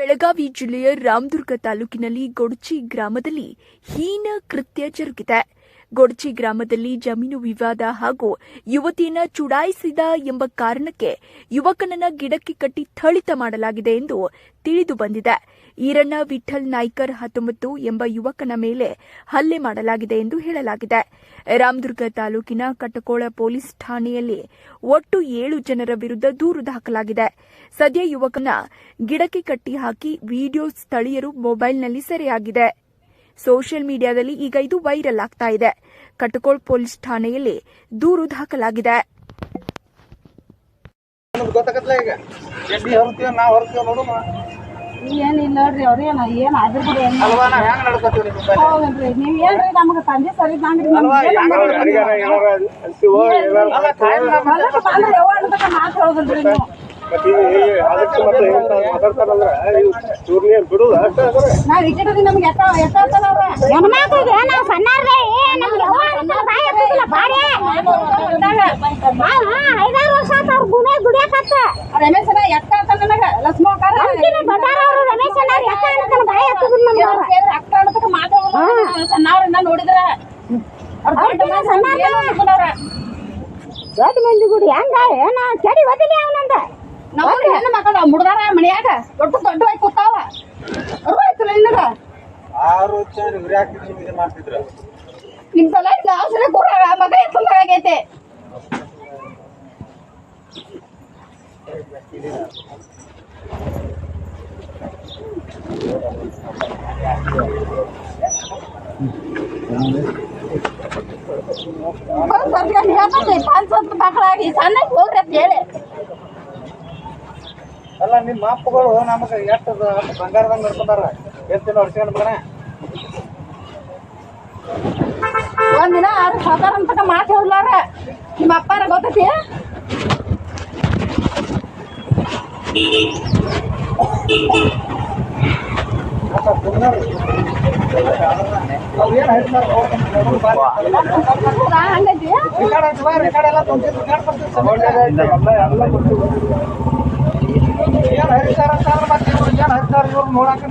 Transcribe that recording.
ಬೆಳಗಾವಿ ಜಿಲ್ಲೆಯ ರಾಮದುರ್ಗ ತಾಲೂಕಿನಲ್ಲಿ ಗೊಡಚಿ ಗ್ರಾಮದಲ್ಲಿ ಹೀನ ಕೃತ್ಯ ಜರುಗಿದೆ. ಗೊಡ್ಚಿ ಗ್ರಾಮದಲ್ಲಿ ಜಮೀನು ವಿವಾದ ಹಾಗೂ ಯುವತಿಯನ್ನ ಚುಡಾಯಿಸಿದ ಎಂಬ ಕಾರಣಕ್ಕೆ ಯುವಕನನ್ನ ಗಿಡಕ್ಕೆ ಕಟ್ಟಿ ಥಳಿತ ಮಾಡಲಾಗಿದೆ ಎಂದು ತಿಳಿದು ಬಂದಿದೆ. ಈರಣ್ಣ ವಿಠಲ್ ನಾಯ್ಕರ್ ಹತ್ತೊಂಬತ್ತು ಎಂಬ ಯುವಕನ ಮೇಲೆ ಹಲ್ಲೆ ಮಾಡಲಾಗಿದೆ ಎಂದು ಹೇಳಲಾಗಿದೆ. ರಾಮದುರ್ಗ ತಾಲೂಕಿನ ಕಟಕೋಳ ಪೊಲೀಸ್ ಠಾಣೆಯಲ್ಲಿ ಒಟ್ಟು ಏಳು ಜನರ ವಿರುದ್ಧ ದೂರು ದಾಖಲಾಗಿದೆ. ಸದ್ಯ ಯುವಕನ ಗಿಡಕ್ಕೆ ಕಟ್ಟಿ ಹಾಕಿ ವಿಡಿಯೋ ಸ್ಥಳೀಯರು ಮೊಬೈಲ್ನಲ್ಲಿ ಸೆರೆಯಾಗಿದೆ. ಸೋಷಿಯಲ್ ಮೀಡಿಯಾದಲ್ಲಿ ಈಗ ಇದು ವೈರಲ್ ಆಗ್ತಾ ಇದೆ. ಕಟಕೋಳ್ ಪೊಲೀಸ್ ಠಾಣೆಯಲ್ಲಿ ದೂರು ದಾಖಲಾಗಿದೆ. ಏನಿಲ್ಲ ನೋಡ್ರಿ ಏನ್ ಕೂಡ ಏನ್ ಹೌದಲ್ರಿ ನೀವ್ ಏನ್ರಿ ನಮ್ಗ ತಂದೆ ಸರಿ ಇದ್ದಂಗ್ರಿ ಮಾತ್ ಹೇಳೋದಿಲ್ರಿ ನೀವು? ಎತ್ತ ಎತ್ತ ಅವ್ರ. ಹೆಣ್ಮಕ್ಳಿಗೆ ನಾವು ಸಣ್ಣಾರ್ರೆ ನಮ್ಗೆ ಯವ್ವ ಅಂತ ಬಾಯಿ ಹತ್ತದಿಲ್ಲ ಬಾರೆ ಐದಾರು ವರ್ಷ ಆತ ಅವ್ರ ಗುಣೆ ಗುಡಿಯಾಕತ್ತ. ರಮೇಶನ ಎತ್ತ ಅಂತ ನನಗ ಲಕ್ಷ್ಮೋಕಾರ ಅಂತಿನ ದೊಡ್ಡಾರ ಅವರು ರಮೇಶ್ ಅಣ್ಣ ಎತ್ತ ಅಂತಾನೆ ಬಾಯಿ ಹತ್ತದಿಲ್ಲ ನಮ್ಗೆ ಅವ್ರ. ಅಕ್ಕ ಅನ್ನತಕ್ಕ ಮಾತ್ ಹೇಳೋದಿಲ್ಲ ಸಣ್ಣವ್ರಿಂದ ನೋಡಿದ್ರ ದೊಡ್ಡ ಮಂದಿ ಗುಡಿ ಹೆಂಗ ಏನ ಚಡಿ ಒದಿಲಿ ಅವನಂದ. ನಾವು ಹೆಣ್ಣು ಮಕ್ಕಳು ಮುಡ್ದಾರ ಮನ್ಯಾಗ. ದೊಡ್ಡ ದೊಡ್ಡ ಕೂತಾವ ಅರ್ವಾಯ್ತಲ್ಲ ನಿನಗ ಆರು ವರ್ಷ ಉರಿಯಾಕಿ ಇದು ಮಾಡ್ತಿದ್ರು ನಿಮ್ ನಾವು ಸಲ ಕೂರಾಗ ಮಗ ಎತ್ತಂದಾಗೈತೆ ಮಕ್ಕಳಾಗಿ ಸಣ್ಣ ಹೋಗ್ರಿ ಅಂತ ಹೇಳಿ ಅಲ್ಲ ನಿಮ್ಮ ಅಪ್ಪಗಳು ನಮಗೆ ಎಷ್ಟು ಬಂಗಾರದಂಗ ನಡ್ಕೊಂಡಾರ? ಎಷ್ಟು ಹೊಡ್ಸ್ಕೊಂಡ್ ಮಗನ ಒಂದಿನ ಆರು ಸಾಧಾರಣ ಅಂತ ಮಾತು ಹೇಳ್ಲಾರ ನಿಮ್ಮ ಅಪ್ಪಾರ ಗೊತ್ತೈತಿ ಅವ್ ಏನ್ ಹೇಳ್ತಾರ ಹೌದಾ? ಹಂಗೈತಿ ರೆಕಾರ್ಡ್ ಆಯ್ತು ಬಾ ರೆಕಾರ್ಡ್ ಎಲ್ಲ ತುಂಬಿಸಿ ರೆಕಾರ್ಡ್ ಕೊಡ್ತೀವಿ ಏನ್ ಹರಿತಾರ ಅಂತ ಅಂದ್ರೆ ಮತ್ತೆ ಇವ್ರು ಏನ್ ಹರಿತಾರ ಇವ್ರು ನೋಡಾಕ